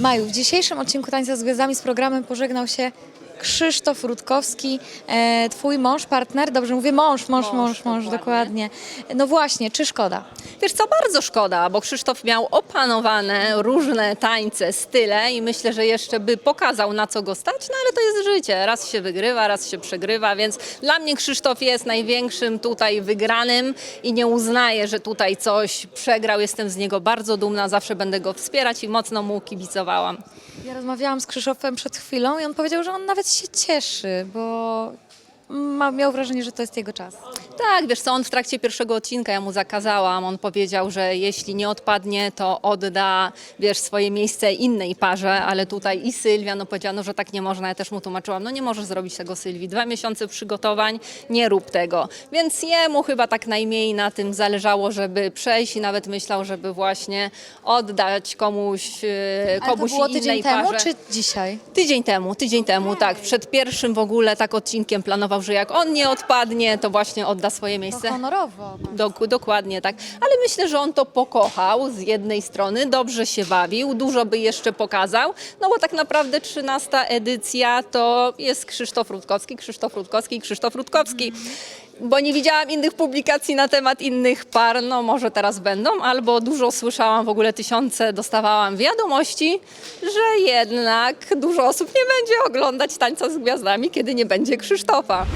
Maju, w dzisiejszym odcinku Tańca z Gwiazdami z programem pożegnał się Krzysztof Rutkowski, e, twój mąż, partner, dobrze mówię, mąż, mąż, mąż, mąż, dokładnie. No właśnie, czy szkoda? Wiesz co, bardzo szkoda, bo Krzysztof miał opanowane różne tańce, style i myślę, że jeszcze by pokazał na co go stać, no ale to jest życie. Raz się wygrywa, raz się przegrywa, więc dla mnie Krzysztof jest największym tutaj wygranym i nie uznaję, że tutaj coś przegrał. Jestem z niego bardzo dumna, zawsze będę go wspierać i mocno mu kibicowałam. Ja rozmawiałam z Krzysztofem przed chwilą i on powiedział, że on nawet się cieszy, bo ma, miał wrażenie, że to jest jego czas. Tak, wiesz co, on w trakcie pierwszego odcinka, ja mu zakazałam, on powiedział, że jeśli nie odpadnie, to odda, wiesz, swoje miejsce innej parze, ale tutaj i Sylwia, no powiedziano, że tak nie można, ja też mu tłumaczyłam, no nie możesz zrobić tego Sylwii, dwa miesiące przygotowań, nie rób tego. Więc jemu chyba tak najmniej na tym zależało, żeby przejść i nawet myślał, żeby właśnie oddać komuś, e, Ale to komuś było innej tydzień parze. temu, czy dzisiaj? Tydzień temu, tydzień temu, tak. Przed pierwszym w ogóle tak odcinkiem planował, że jak on nie odpadnie, to właśnie odda swoje To miejsce. honorowo. Dok- dokładnie tak. Ale myślę, że on to pokochał z jednej strony, dobrze się bawił, dużo by jeszcze pokazał, no bo tak naprawdę 13 edycja to jest Krzysztof Rutkowski, Krzysztof Rutkowski Krzysztof Rutkowski. Bo nie widziałam innych publikacji na temat innych par, no może teraz będą, albo dużo słyszałam, w ogóle tysiące dostawałam wiadomości, że jednak dużo osób nie będzie oglądać Tańca z Gwiazdami, kiedy nie będzie Krzysztofa.